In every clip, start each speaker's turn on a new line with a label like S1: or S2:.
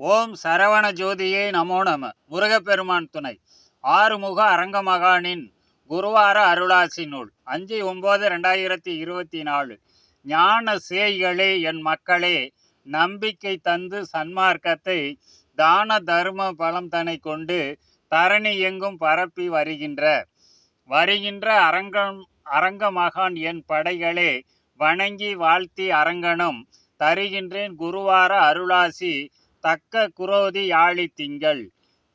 S1: ஓம் சரவண ஜோதியே நமோ நம. முருகப்பெருமான் துணை. ஆறுமுக அரங்கமகானின் குருவார அருளாசி நூல். அஞ்சு ஒம்பது ரெண்டாயிரத்தி இருபத்தி நாலு. ஞான சேய்களே என் மக்களே நம்பிக்கை தந்து சன்மார்க்கத்தை தான தர்ம பலம் தனை கொண்டு தரணி எங்கும் பரப்பி வருகின்ற வருகின்ற அரங்கம் அரங்க மகான் என் படைகளே வணங்கி வாழ்த்தி அரங்கனும் தருகின்றேன் குருவார அருளாசி தக்க குரோதி யாழி திங்கள்.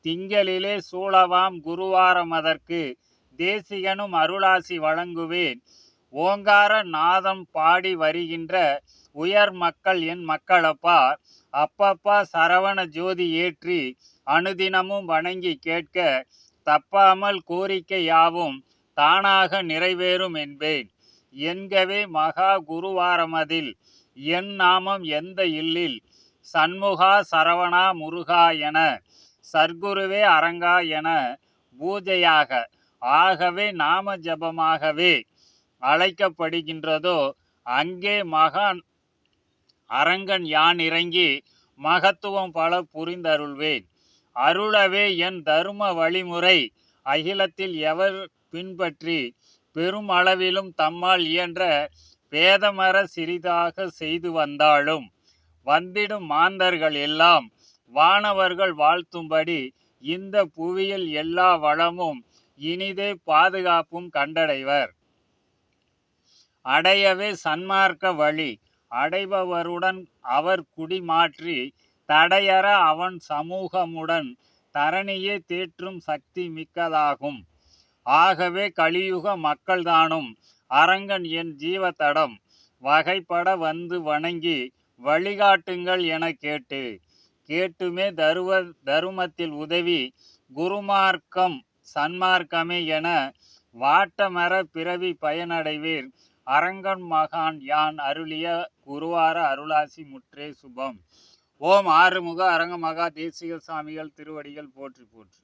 S1: திங்களிலே சூழவாம் குருவாரமதற்கு தேசிகனும் அருளாசி வழங்குவேன். ஓங்கார நாதம் பாடி வருகின்ற உயர் மக்கள் என் மக்களப்பா அப்பப்பா சரவண ஜோதி ஏற்றி அனுதினமும் வணங்கி கேட்க தப்பாமல் கோரிக்கை யாவும் தானாக நிறைவேறும் என்பேன். என்கவே மகா குருவாரமதில் என் நாமம் எந்த இல்லில் சண்முகா சரவணா முருகா என சர்க்குருவே அரங்கா என பூஜையாக ஆகவே நாம ஜபமாகவே அழைக்கப்படுகின்றதோ அங்கே மகான் அரங்கன் யான் இறங்கி மகத்துவம் பல புரிந்தருள்வேன். அருளவே என் தரும வழிமுறை அகிலத்தில் எவர் பின்பற்றி பெரும் அளவிலும் தம்மால் இயன்ற வேதமர சிறிதாக செய்து வந்தாலும் வந்திடும் மாந்தர்கள் எல்லாம் வானவர்கள் வாழ்த்தும்படி இந்த புவியில் எல்லா வளமும் இனிதே பாதுகாப்பும் கண்டடைவர். அடையவே சன்மார்க்க வழி. அடைபவருடன் அவர் குடிமாற்றி தடையற அவன் சமூகமுடன் தரணியே தேற்றும் சக்தி மிக்கதாகும். ஆகவே கலியுக மக்கள்தானும் அரங்கன் என் ஜீவத்தடம் வகைப்பட வந்து வணங்கி வழிகாட்டுங்கள் என கேட்டு கேட்டுமே தருவ தருமத்தில் உதவி குருமார்க்கம் சன்மார்க்கமே என வாட்டமர பிறவி பயனடைவீர். அரங்கன் மகான் யான் அருளிய குருவார அருளாசி முற்றே சுபம். ஓம் ஆறுமுக அரங்க மகா தேசிக சாமிகள் திருவடிகள் போற்றி போற்றி.